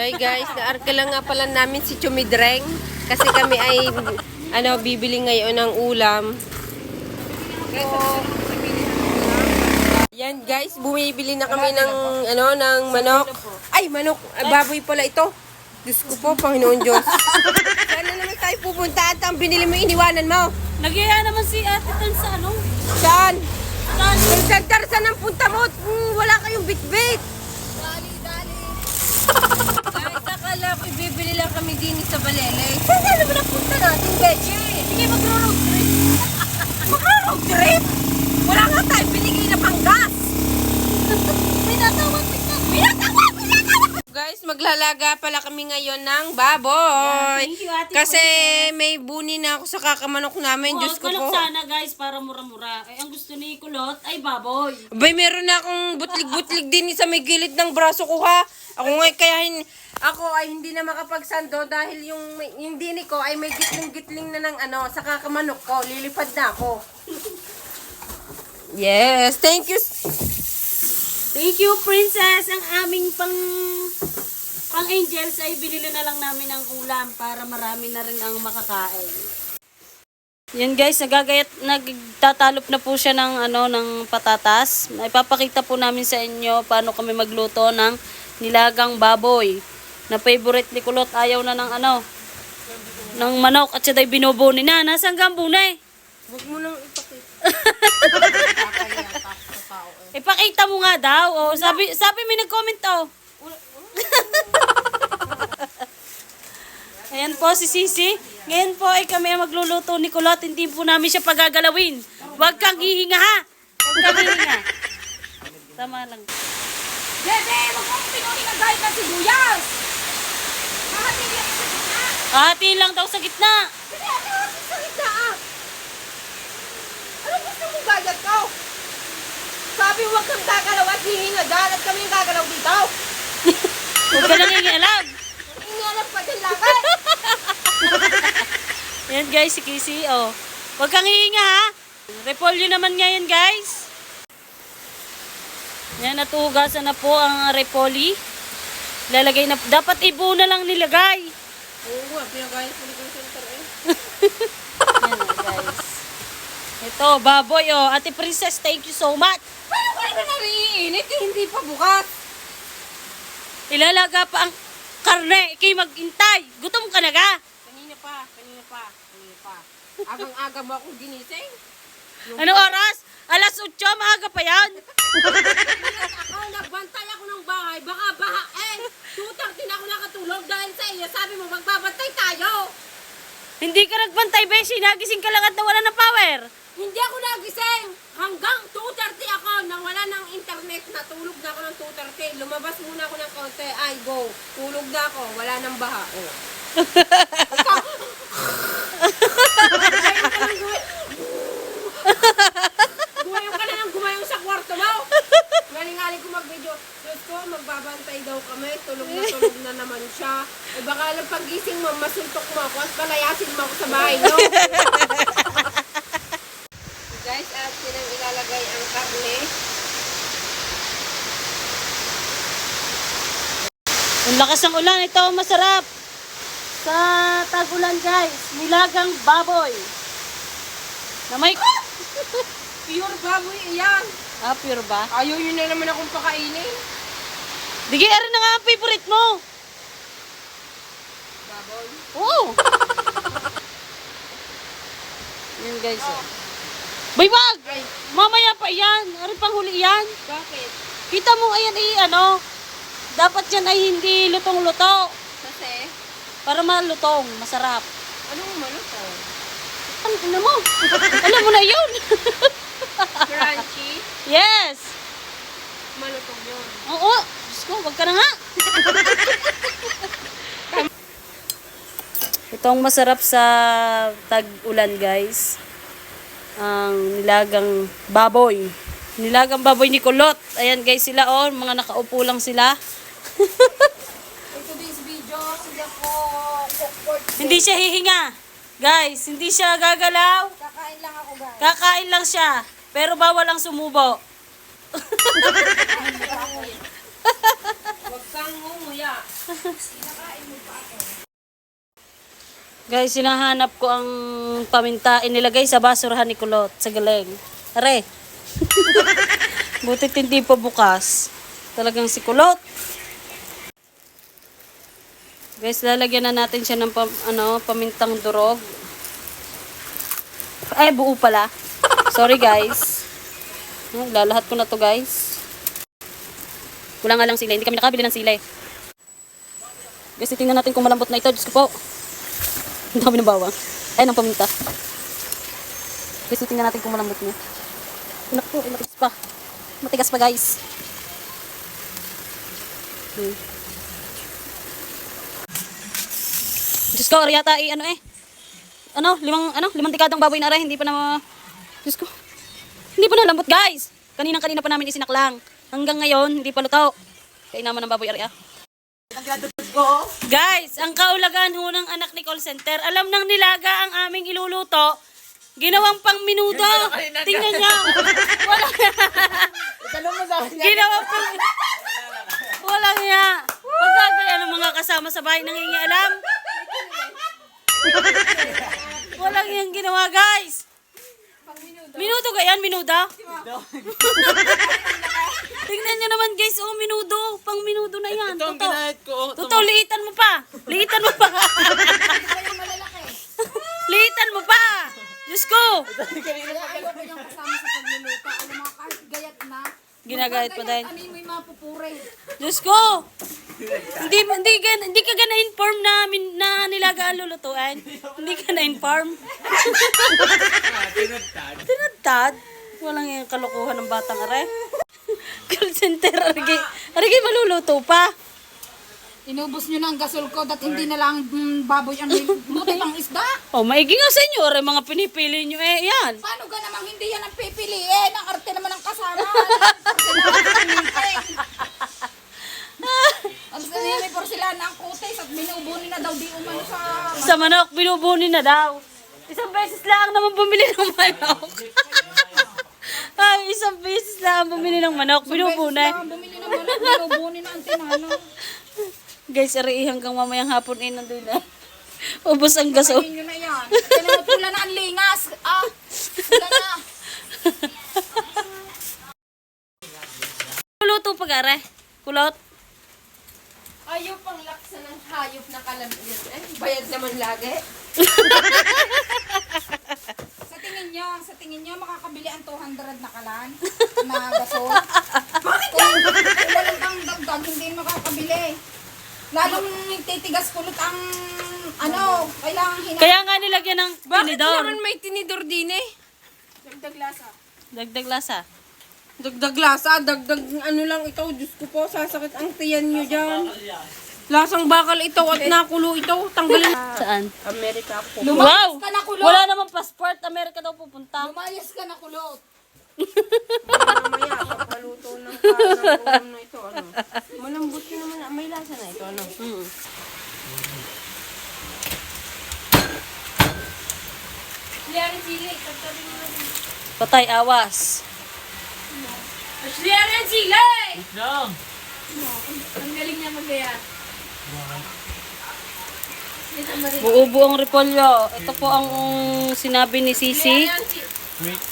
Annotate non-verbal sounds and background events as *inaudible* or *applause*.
Hi guys, naarka lang nga pala namin si Chumidreng kasi kami ay ano bibili ngayon ng ulam. Yan guys, bumibili na kami ng ano ng manok. Ay, manok, Ah, baboy pala ito. Diyos ko po, Panginoon Diyos. Saan na naman tayo pupunta at ang binili mo, iniwanan mo? Nagyaya naman si ate Tan sa ano? Saan? Saan? Kung saan saan ang punta mo? Hmm, wala kayong bitbit. Dali, akala ko ibibili lang kami din sa Balele. Saan naman ang punta natin, Beche? Sige, magro-road trip. Mag-road trip? Wala nga tayo binigay na panggas. May natawag, may natawag. Pinatawa! Pinatawa! Guys, maglalaga pala kami ngayon ng baboy. Yeah, thank you, Ate Kasi Princess. may buni na ako sa kakamanok namin. Diyos ko po. Sana guys, para mura-mura. Eh, ang gusto ni Kulot ay baboy. Bay, meron na akong butlig-butlig din sa may gilid ng braso ko ha. Ako nga kaya hin- ako ay hindi na makapagsando dahil yung yung dini ko ay may gitling-gitling na ng ano sa kakamanok ko. Lilipad na ako. Yes, thank you. Thank you, Princess. Ang aming pang pang angels ay binili na lang namin ng ulam para marami na rin ang makakain. Yan guys, nagagayat, nagtatalop na po siya ng ano ng patatas. Ipapakita po namin sa inyo paano kami magluto ng nilagang baboy. Na favorite ni Kulot ayaw na ng ano ng manok at siya day binubuni na. Nasaan ka ang bunay? Huwag mo nang ipakita. *laughs* Ipakita mo nga daw. Oh, sabi sabi may nag-comment oh. Ayan po si Sisi. Ngayon po ay kami ang magluluto ni Kulot. Hindi po namin siya pagagalawin. Huwag kang hihinga ha. Huwag kang hihinga. Tama lang. Bebe, wag mo pinuhin ang dahil ng sibuyas. Mahatin yan sa gitna. Hatiin lang daw sa gitna. Hindi, ate, hatin sa gitna ah. Ano gusto mong gayat ko? Sabi huwag kang gagalaw at hihinga dahil at kami yung gagalaw dito. *laughs* Huwag ka nang hingialam. Inialap pa din lakay. Ayan guys, si Kisi. Oh. Huwag kang hihinga ha. Repolyo naman ngayon guys. Yan, natugasan na po ang repoli. Lalagay na, dapat ibo na lang nilagay. Oo nga, pinagayat mo ni Center eh. *laughs* Yan na, guys. Ito, baboy oh. Ate Princess, thank you so much. Paano ka na nariinit eh, hindi pa bukas. Ilalaga pa ang karne. Ikay maghintay. Gutom ka na ga. Kanina pa, kanina pa, kanina pa. Agang-aga mo akong ginising. Anong oras? Alas 8, maaga pa yan. *laughs* Ako, nagbantay ako ng bahay, baka baha eh. Tutang din ako nakatulog dahil sa iyo. Sabi mo, magbabantay tayo. Hindi ka nagbantay, Beshi. Nagising ka lang at nawala ng power. Hindi ako nagising. Hanggang 2.30 ako nang wala ng internet. Natulog na ako ng 2.30. Lumabas muna ako ng konti. Ay, go. Tulog na ako. Wala nang baha. Oh. *laughs* Gumayong ka na ng gumayong sa kwarto mo. Galing-galing ko mag-video. Diyos ko, magbabantay daw kami. Tulog na tulog na naman siya. Eh baka lang pagising mo, masuntok mo ako at palayasin mo ako sa bahay, no? Guys, at sinang ilalagay ang karne. Ang lakas ng ulan. Ito, masarap. Sa tag-ulan, guys. Nilagang baboy. Na may... *laughs* Pure baboy iyan. Ah, pure ba? Ayaw yun na naman akong pakainin. Dige, arin na nga ang favorite mo. Baboy. Oo. *laughs* Yan, guys. Oh. Bay, wag! Ay, Mamaya pa yan. Arin pang huli yan. bakit? Kita mo, ayan eh, ano. Dapat yan ay hindi lutong-luto. Kasi, Para malutong, masarap. anong maluto? Ano, ano mo? *laughs* Alam mo na yun. *laughs* Crunchy? yes. Malutong yun. Oo. Diyos ko, wag ka na nga. *laughs* Itong masarap sa tag-ulan, guys. Ang nilagang baboy. Nilagang baboy ni Kulot. Ayan, guys, sila, oh. Mga nakaupo lang sila. Video, hindi ako. Hindi siya hihinga. Guys, hindi siya gagalaw. Kakain lang ako, guys. Kakain lang siya. Pero bawal ang sumubo. Huwag kang nangunguya. Guys, sinahanap ko ang paminta. Inilagay sa basurahan ni Kulot sa galing. Are. *laughs* Butit hindi pa bukas. Talagang si Kulot. Guys, lalagyan na natin siya ng pam, ano, pamintang durog. Ay, buo pala. Sorry guys. Ah, Lalahat ko na to guys. Kulang nga lang sila. Hindi kami nakabili ng sila eh. Guys, tingnan natin kung malambot na ito. Diyos ko po. Ang dami ng bawang. Ay, ng paminta. Guys, tingnan natin kung malambot na. Anak po, matigas pa. Matigas pa guys. Hmm. Diyos ko, yata eh, ano eh. Ano, limang, ano, limang dekadang baboy na aray, hindi pa na, ma- Diyos ko. Hindi pa nalambot guys. Kaninang kanina pa namin isinaklang. Hanggang ngayon, hindi pa luto. Kaya naman ng baboy ari ah. Guys, ang kaulagan ho ng anak ni call center, alam nang nilaga ang aming iluluto. Ginawang pang minuto. Tingnan niya. Wala Ginawang pang Walang niya. Pagkagaya ng mga kasama sa bahay nangingialam. Walang yung ginawa, guys. Minuto ka yan, minuda? Tingnan nyo naman guys, oh, minudo. Pang minudo na yan. Ito ang Totoo. ginahit ko. oh. Totoo, liitan mo pa. Liitan mo pa. *laughs* liitan mo pa. Diyos ko. Ayaw ko yung kasama sa pagluluto. Alam mo, kahit gayat na. Ginagayat pa dahil. Ano mo yung mapupure. Diyos ko. Hindi, hindi, gan- hindi ka gana inform na, min, na nilaga ang lulutuan. Hindi ka na inform. Tinadtad. Walang yung kalokohan ng batang are. Call center, arigi. Arigi maluluto pa. Inubos nyo na ang gasol ko dat hindi na lang mm, baboy ang *laughs* buti pang isda. Oh, maigi nga sa inyo, are mga pinipili nyo eh, yan. Paano ga namang hindi yan ang pipiliin? Ang arte naman ang kasama. *laughs* Ang. Ang sanimi por sila ng kutis at binubunin na daw di umano sa... Sa manok, binubunin na daw. Isang beses lang naman bumili ng manok. *laughs* Ay, isang beses lang bumili ng manok, binubunin. Baka Bumili na manok, binubunin na ang tinano. Guys, ari hanggang mamayang hapon eh nandun na. *laughs* Ubus ang gaso. Kainin nyo na yan. Kaya pula na ang lingas. Ah, pula na. *laughs* Luto pa gare. Kulot. Ayaw pang laksa ng hayop na kalamit. Eh, bayad naman lagi. *laughs* Sa tingin nyo, sa tingin nyo, makakabili ang 200 na kalan na gasol. Bakit yan? Kung walang pang dagdag, hindi makakabili. Lalong titigas kulot ang, ano, kailangan hina... Kaya nga nilagyan ng Bakit tinidor. naman may tinidor din eh? Dagdag lasa. Dagdag lasa. Dagdag lasa, dagdag ano lang ito. Diyos ko po, sasakit ang tiyan nyo dyan. Lasang bakal ito at nakulo ito. Tanggalin. *laughs* Saan? Amerika po. Wow! ka na kulot! Wala namang passport. Amerika daw pupunta. Lumayas ka na kulot! *laughs* Mamaya, papaluto ng ng ulam na ito. Ano? Malambot yun naman. May lasa na ito. Ano? Mm. Patay awas. Ashley, sila Lang. Ang galing niya magaya. Buo-buong repolyo. Ito po ang sinabi ni Sisi. Wait.